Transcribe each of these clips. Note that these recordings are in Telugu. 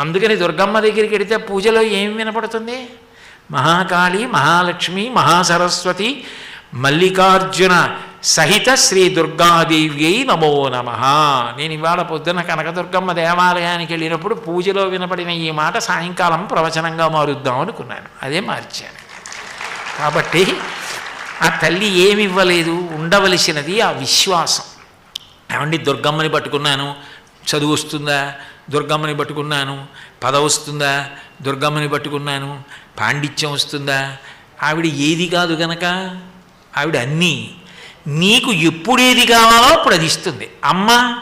అందుకని దుర్గమ్మ దగ్గరికి వెడితే పూజలో ఏం వినపడుతుంది? మహాకాళి మహాలక్ష్మి మహాసరస్వతి మల్లికార్జున సహిత శ్రీ దుర్గాదేవ్యై నమో నమ. నేను ఇవాళ పొద్దున్న కనకదుర్గమ్మ దేవాలయానికి వెళ్ళినప్పుడు పూజలో వినపడిన ఈ మాట సాయంకాలం ప్రవచనంగా మారుద్దాం అనుకున్నాను. అదే మార్చాను. కాబట్టి ఆ తల్లి ఏమివ్వలేదు ఉండవలసినది ఆ విశ్వాసం. ఏమండి దుర్గమ్మని పట్టుకున్నాను? చదువు వస్తుందా? దుర్గమ్మని పట్టుకున్నాను. పద వస్తుందా? దుర్గమ్మని పట్టుకున్నాను. పాండిత్యం వస్తుందా? ఆవిడ ఏది కాదు గనక. ఆవిడ అన్నీ. నీకు ఎప్పుడేది కావాలో అప్పుడు అది ఇస్తుంది. అమ్మ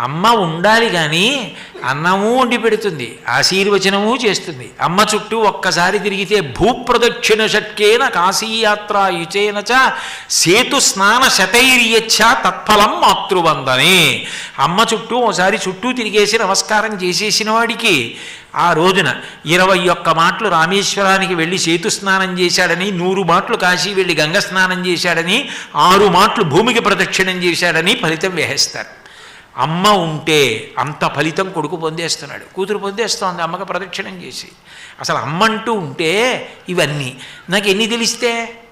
అమ్మ ఉండాలి కానీ అన్నము వండి పెడుతుంది ఆశీర్వచనము చేస్తుంది. అమ్మ చుట్టూ ఒక్కసారి తిరిగితే భూప్రదక్షిణ షట్కేన కాశీయాత్ర యుచేనచ సేతు స్నాన శతైర్యచ్చ తత్ఫలం మాతృవందనే. అమ్మ చుట్టూ ఒకసారి చుట్టూ తిరిగేసి నమస్కారం చేసేసిన వాడికి ఆ రోజున ఇరవై ఒక్క మాటలు రామేశ్వరానికి వెళ్ళి సేతు స్నానం చేశాడని నూరు మాటలు కాశీ వెళ్ళి గంగ స్నానం చేశాడని ఆరు మాటలు భూమికి ప్రదక్షిణం చేశాడని ఫలితం వేసేస్తారు. అమ్మ ఉంటే అంత ఫలితం కొడుకు పొందేస్తున్నాడు కూతురు పొందేస్తోంది అమ్మకి ప్రదక్షిణం చేసి. అసలు అమ్మ అంటూ ఉంటే ఇవన్నీ. నాకు ఎన్ని తెలిస్తే?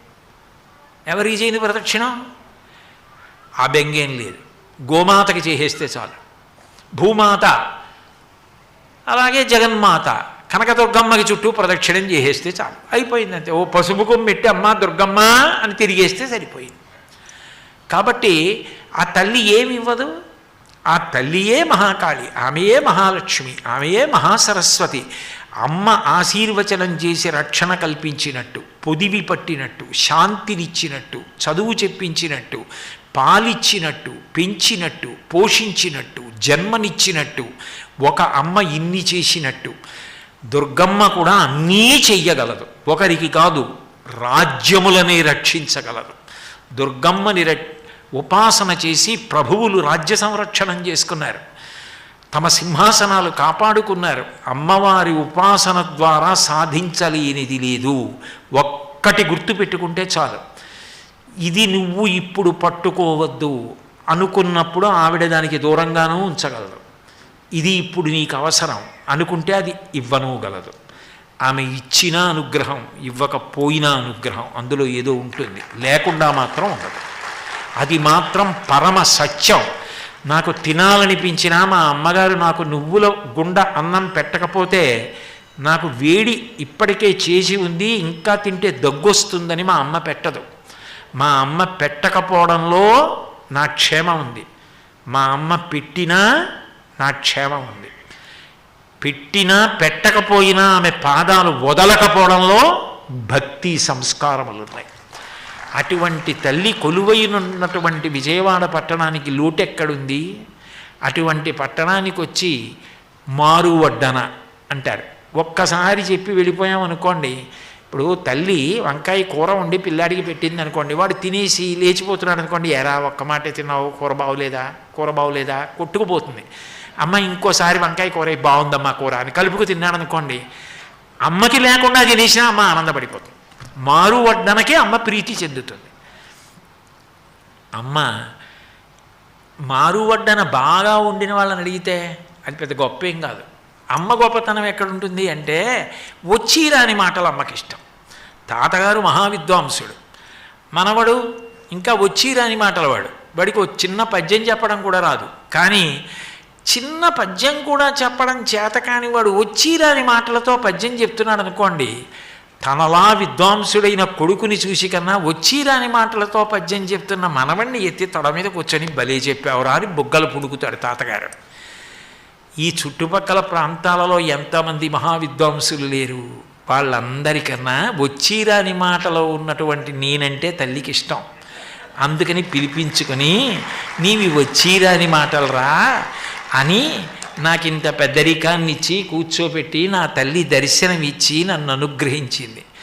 ఎవరికి చేయని ప్రదక్షిణం? ఆ బెంగేం లేదు. గోమాతకి చేసేస్తే చాలు. భూమాత అలాగే జగన్మాత కనకదుర్గమ్మకి చుట్టూ ప్రదక్షిణం చేసేస్తే చాలు. అయిపోయిందంతే. ఓ పసుపు కొమ్మెట్టి అమ్మ దుర్గమ్మ అని తిరిగేస్తే సరిపోయింది. కాబట్టి ఆ తల్లి ఏమి ఇవ్వదు? ఆ తల్లియే మహాకాళి ఆమెయే మహాలక్ష్మి ఆమెయే మహాసరస్వతి. అమ్మ ఆశీర్వచనం చేసి రక్షణ కల్పించినట్టు పొదివి పట్టినట్టు శాంతినిచ్చినట్టు చదువు చెప్పించినట్టు పాలిచ్చినట్టు పెంచినట్టు పోషించినట్టు జన్మనిచ్చినట్టు ఒక అమ్మ ఇన్ని చేసినట్టు. దుర్గమ్మ కూడా అన్నీ చెయ్యగలదు. ఒకరికి కాదు రాజ్యములనే రక్షించగలదు. దుర్గమ్మని ఉపాసన చేసి ప్రభువులు రాజ్య సంరక్షణం చేసుకున్నారు. తమ సింహాసనాలు కాపాడుకున్నారు. అమ్మవారి ఉపాసన ద్వారా సాధించలేనిది లేదు. ఒక్కటి గుర్తుపెట్టుకుంటే చాలు. ఇది నువ్వు ఇప్పుడు పట్టుకోవద్దు అనుకున్నప్పుడు ఆవిడ దానికి దూరంగానూ ఉంచగలదు. ఇది ఇప్పుడు నీకు అవసరం అనుకుంటే అది ఇవ్వనుగలదు. ఆమె ఇచ్చిన అనుగ్రహం ఇవ్వకపోయినా అనుగ్రహం అందులో ఏదో ఉంటుంది. లేకుండా మాత్రం ఉండదు. అది మాత్రం పరమ సత్యం. నాకు తినాలనిపించినా మా అమ్మగారు నాకు నువ్వుల గుండ అన్నం పెట్టకపోతే నాకు వేడి ఇప్పటికే చేసి ఉంది ఇంకా తింటే దగ్గొస్తుందని మా అమ్మ పెట్టదు. మా అమ్మ పెట్టకపోవడంలో నా క్షేమం ఉంది. మా అమ్మ పెట్టినా నా క్షేమం ఉంది. పెట్టినా పెట్టకపోయినా ఆమె పాదాలు వదలకపోవడంలో భక్తి సంస్కారములు ఉన్నాయి. అటువంటి తల్లి కొలువైనటువంటి విజయవాడ పట్టణానికి లోటెక్కడుంది? అటువంటి పట్టణానికి వచ్చి మారు వడ్డన అంటారు. ఒక్కసారి చెప్పి వెళ్ళిపోయాం అనుకోండి. ఇప్పుడు తల్లి వంకాయ కూర వండి పిల్లాడికి పెట్టింది అనుకోండి. వాడు తినేసి లేచిపోతున్నాడు అనుకోండి. ఎరా ఒక్క మాటే తిన్నావు? కూర బాగోలేదా? కూర బాగోలేదా? కొట్టుకుపోతుంది. అమ్మ ఇంకోసారి వంకాయ కూర బాగుందమ్మా కూర అని కలుపుకు తిన్నాడు అనుకోండి. అమ్మకి లేకుండా తినేసినా అమ్మ ఆనందపడిపోతుంది. మారువడ్డనకే అమ్మ ప్రీతి చెందుతుంది. అమ్మ మారువడ్డన బాగా ఉండిన వాళ్ళని అడిగితే అది పెద్ద గొప్ప ఏం కాదు. అమ్మ గొప్పతనం ఎక్కడుంటుంది అంటే వచ్చి రాని మాటలు అమ్మకి ఇష్టం తాతగారు మహావిద్వాంసుడు. మనవడు ఇంకా వచ్చి రాని మాటల వాడు వాడికి చిన్న పద్యం చెప్పడం కూడా రాదు. కానీ చిన్న పద్యం కూడా చెప్పడం చేత కాని వాడు వచ్చి రాని మాటలతో పద్యం చెప్తున్నాడు అనుకోండి తనలా విద్వాంసుడైన కొడుకుని చూసి కన్నా వచ్చిరాని మాటలతో పద్యం చెప్తున్న మనవణ్ణి ఎత్తి తొడ మీద కూర్చొని బలే చెప్పేవరా అని బుగ్గలు పుడుకుతాడు తాతగారు. ఈ చుట్టుపక్కల ప్రాంతాలలో ఎంతమంది మహావిద్వాంసులు లేరు? వాళ్ళందరికన్నా వచ్చిరాని మాటలో ఉన్నటువంటి నేనంటే తల్లికి ఇష్టం. అందుకని పిలిపించుకొని నీవి వచ్చిరాని మాటలు రా అని నాకింత పెద్దరికాన్ని ఇచ్చి కూర్చోపెట్టి నా తల్లి దర్శనం ఇచ్చి నన్ను అనుగ్రహించింది.